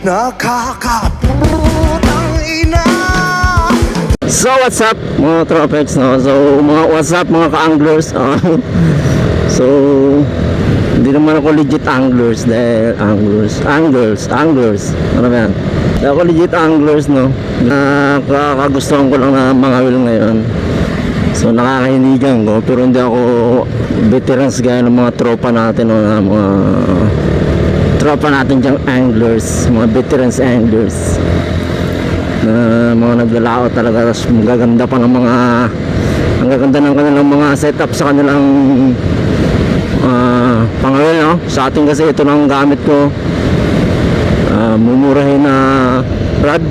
Nakakaputang ina. So what's up mga tropex no? So mga what's up mga ka-anglers? Ah. So hindi naman ako legit anglers dahil anglers, anglers, anglers. Ano ba yan? Ako legit anglers no? Nakakagustuhan ko lang na mga will ngayon. So nakakahinigan ko pero hindi ako veterans gaya ng mga tropa natin no, na mga tropa natin diyang anglers mga veterans anglers. Na mga naglalao talaga tapos magaganda pa ng mga ang gaganda ng kanilang mga setup sa kanilang uh, pangawil no? sa atin kasi ito ng gamit ko. Uh, mumurahin na rod.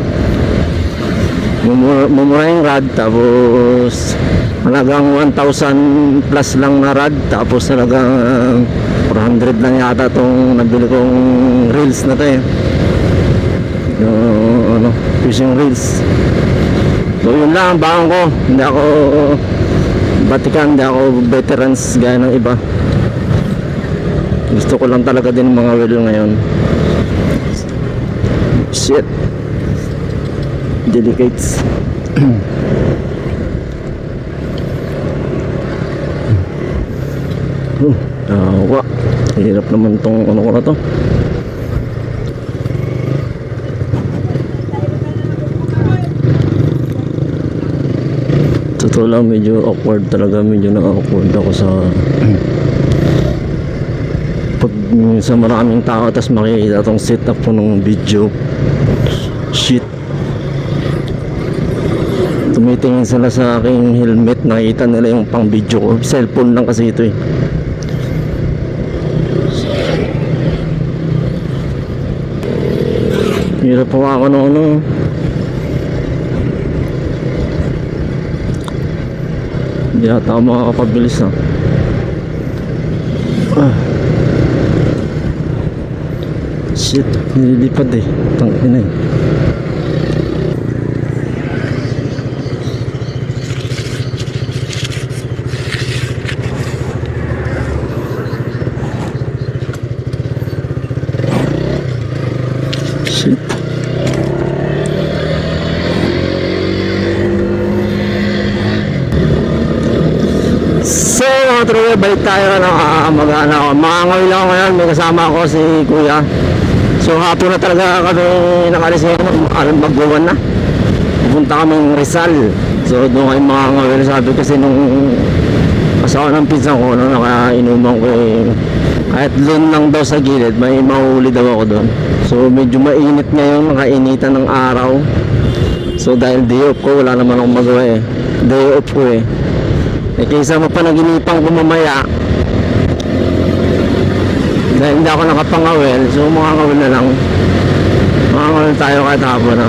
Mumura, mumurahin rod tapos halagang 1,000 plus lang na rod tapos halagang 400 lang yata itong nabili kong reels na to eh yung ano, fishing reels. So yun lang ang baon ko. Hindi ako batikan, hindi ako veterans gaya ng iba. Gusto ko lang talaga din mga wheel ngayon. Shit. Delicates. oh, tawa. Hirap naman tong ano ko na to. totoo lang medyo awkward talaga. Medyo na awkward ako sa pag sa maraming tao tapos makikita tong setup ko ng video. Shit. Tumitingin sila sa aking helmet. Nakita nila yung pang video ko. Cellphone lang kasi ito eh hirap pa ako ng ano Hindi ata ako makakapabilis na. Ah. Shit, nililipad eh. Tangin na eh. Shit. Tropa, balik tayo ano, uh, mag ano, ako. Mga ngayon lang ako ngayon, may kasama ako si Kuya. So, hapon na talaga kami nakalis ngayon, alam magbuwan na. Pupunta kami ng Rizal. So, doon kayo ngayon, sabi kasi nung asawa ng pinsan ko, no, nakainuman ko eh, kahit doon lang daw sa gilid, may mahuli daw ako doon. So, medyo mainit ngayon, nakainitan ng araw. So, dahil day off ko, wala naman akong magawa eh. Day off ko eh. Eh, kaysa mapanaginipan ko mamaya dahil hindi ako nakapangawel so mga ngawel na lang. Mga ngawel tayo kahit hapon na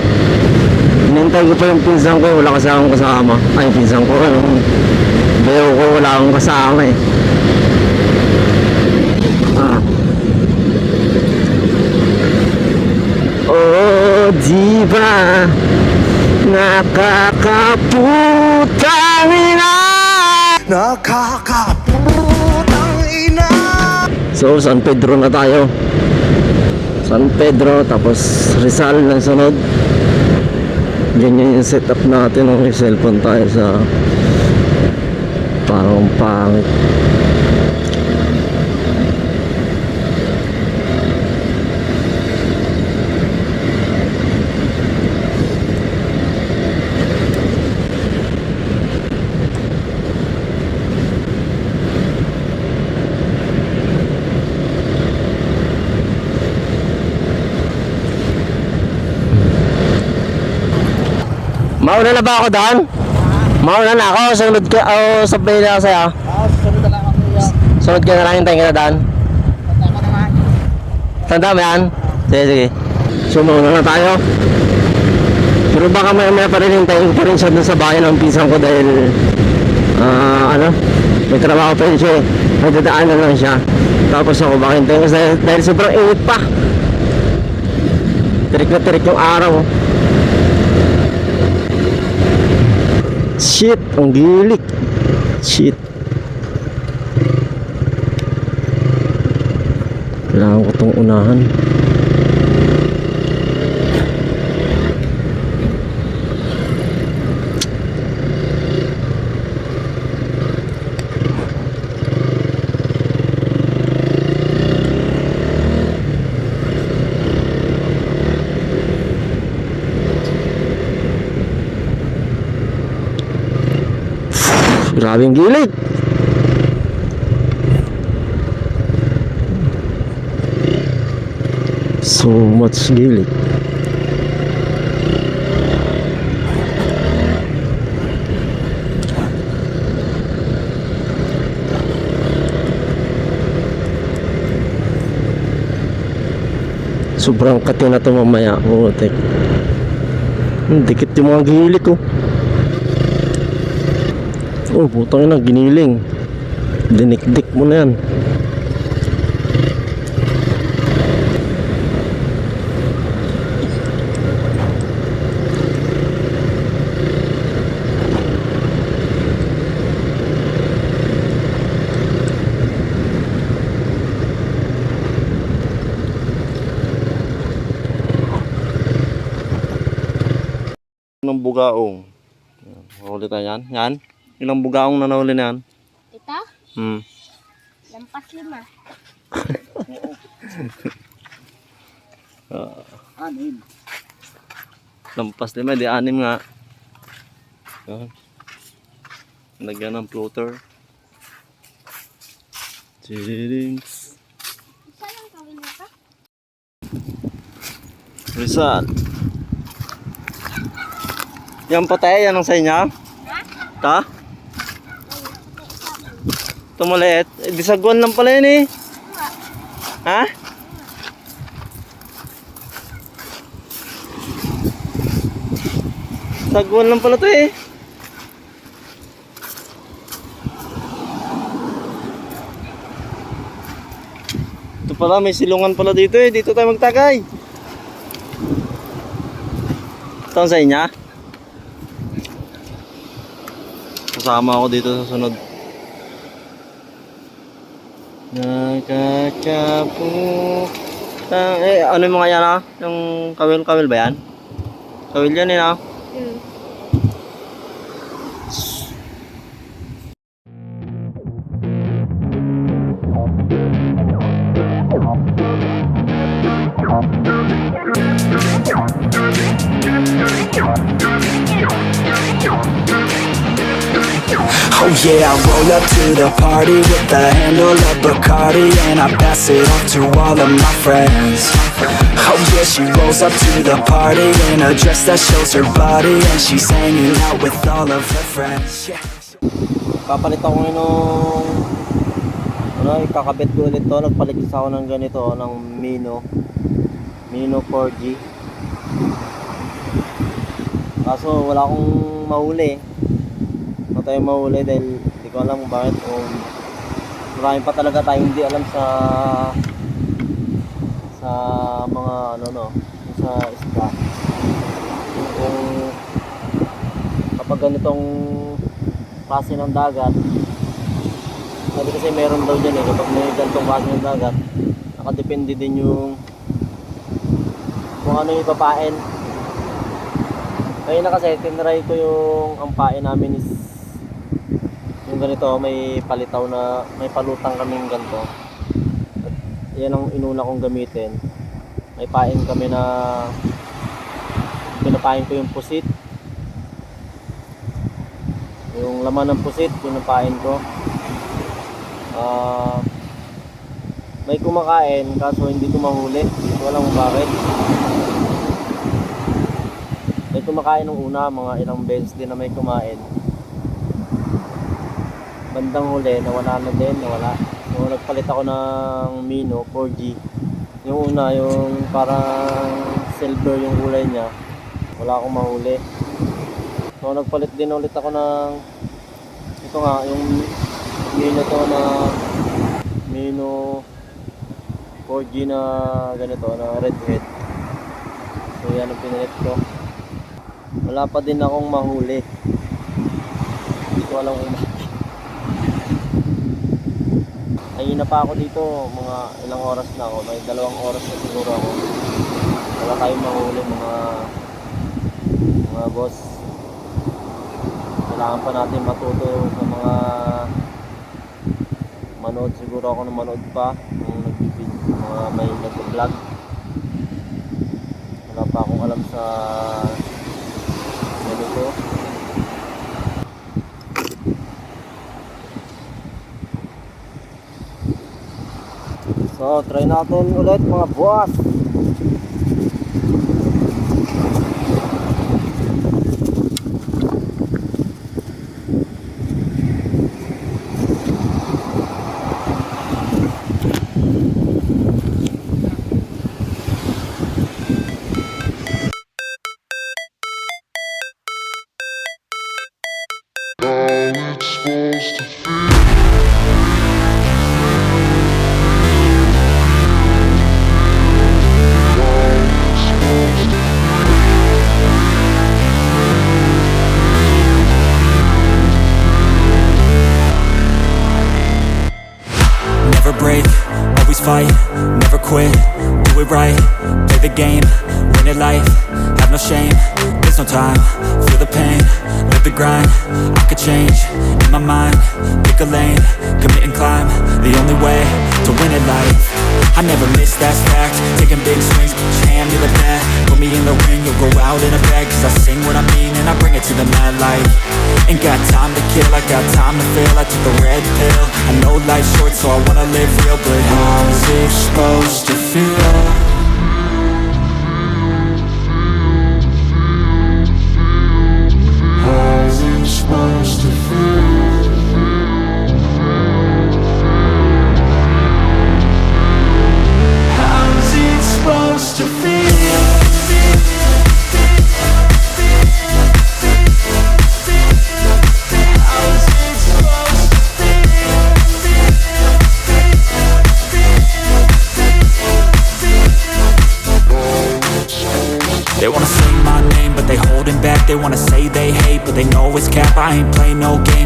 hinintay ko pa yung pinsan ko wala kasi akong kasama ay pinsan ko yung bayo ko wala akong kasama eh. Ah. oh diba? Nakakaputang ina Nakakaputang ina So, San Pedro na tayo. San Pedro, tapos Rizal ng sunod. Ganyan yung setup natin. Okay, cellphone tayo sa parang pangit. Mauna na ba ako doon? Mauna na ako. Sunod ka. Oh, sabay na ako sa'yo. Sunod ka na lang. Hintayin ka na doon. Tanda mo yan? Sige, sige. So, mauna na tayo. Pero baka may may pa rin hintayin ko pa rin siya dun sa bayan ng pinsan ko dahil ah ano, may trabaho pa rin siya eh. May dadaanan lang siya. Tapos ako baka hintayin ko dahil, dahil sobrang init pa. Tirik na tirik yung araw. Shit, ang gilik. Shit. Kailangan ko itong unahan. Grabing gilid. So much gilid. Sobrang kati na to mamaya. Oo, tek. Dikit yung mga gilid ko. Oh, putang ina, giniling. Dinikdik mo na yan. ng bugaong. Huli tayo yan. Yan. Ilang bugaong na nahuli na yan. Ito? Hmm. Lampas lima. Anim. Lampas lima, di anim nga. Yan. Lagyan ng floater. Chirings. Isa lang gawin mo ka? Rizal. Yan patay, yan ang sa inyo? Ta? Ito. Eh, di sagwan lang pala yun eh. Ha? Sagwan lang pala to eh. Ito pala, may silungan pala dito eh. Dito tayo magtagay. Ito sa inya? Kasama ako dito sa sunod. Nakakapu. Ah, eh, ano yung mga yan ah? Yung kawil-kawil ba yan? Kawil yan eh ah. Yeah, I roll up to the party with the handle of Bacardi And I pass it off to all of my friends Oh yeah, she rolls up to the party in a dress that shows her body And she's hanging out with all of her friends yeah. Papalit ako ngayon nung ano, ikakabit ko ulit to. Nagpalit ako ng ganito, ng Mino. Mino 4G. Kaso wala akong mahuli. Wala tayong mahuli dahil hindi ko alam bakit. O, marami pa talaga tayong hindi alam sa sa mga ano no, sa isda. Kung kapag ganitong klase ng dagat sabi kasi meron daw dyan eh kapag may ganitong klase ng dagat nakadepende din yung kung ano yung ipapain ngayon na kasi tinry ko yung ang pain namin is yung ganito may palitaw na may palutang kaming ganito at yan ang inuna kong gamitin may pain kami na pinapain ko yung pusit yung laman ng pusit, pinapain ko. Ah, may kumakain, kaso hindi ko mahuli. Alam kung bakit. May kumakain nung una, mga ilang beses din na may kumain. Bandang huli, nawala na din, nawala. Nung nagpalit ako ng Mino 4G, yung una, yung parang silver yung kulay niya, wala akong mahuli. So nagpalit din ulit ako ng ito nga yung Mino to na Mino 4G na ganito na red head. So yan ang pinalit ko. Wala pa din akong mahuli. Hindi ko alam kung bakit. Ayun na pa ako dito, mga ilang oras na ako. May dalawang oras na siguro ako. Wala tayong mahuli mga mga boss kailangan pa natin matuto sa mga manood siguro ako ng manood pa kung nagbibid mga may nag-vlog wala pa akong alam sa ganito Try natin ulit mga boss. Fight, never quit, do it right, play the game, win it life, have no shame, there's no time, feel the pain, live the grind, I could change, in my mind, pick a lane, commit and climb, the only way to win it life. I never miss, that's fact, taking big swings, each hand to the bat, put me in the ring, you'll go out in a bag, cause I sing what I mean and I bring it to the mad light. Ain't got time to kill, I got time to feel, I took the red pill, I know life's short so I wanna live real, but how's it supposed to feel? always cap, I ain't play no games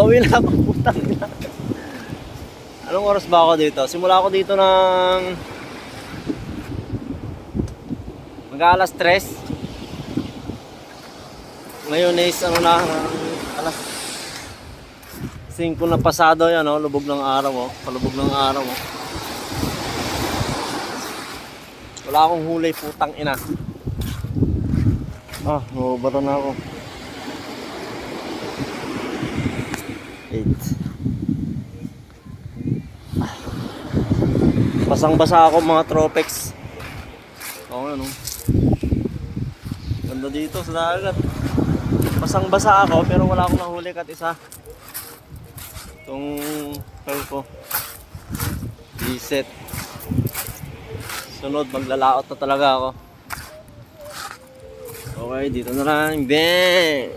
Pauwi na ako, putang ina. Anong oras ba ako dito? Simula ako dito ng... Mag alas 3. Ngayon is ano na, alas 5 na pasado yan, oh, lubog ng araw, oh. Palubog ng araw, oh. Wala akong hulay, putang ina. Ah, nababara na ako. 8 Basang-basa ako mga tropex. Oo nga no. Ganda dito sa dagat. Basang-basa ako pero wala akong nahuli kat isa. Itong pearl ko. Reset. Sunod maglalaot na talaga ako. Okay, dito na lang. Bang!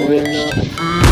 Na.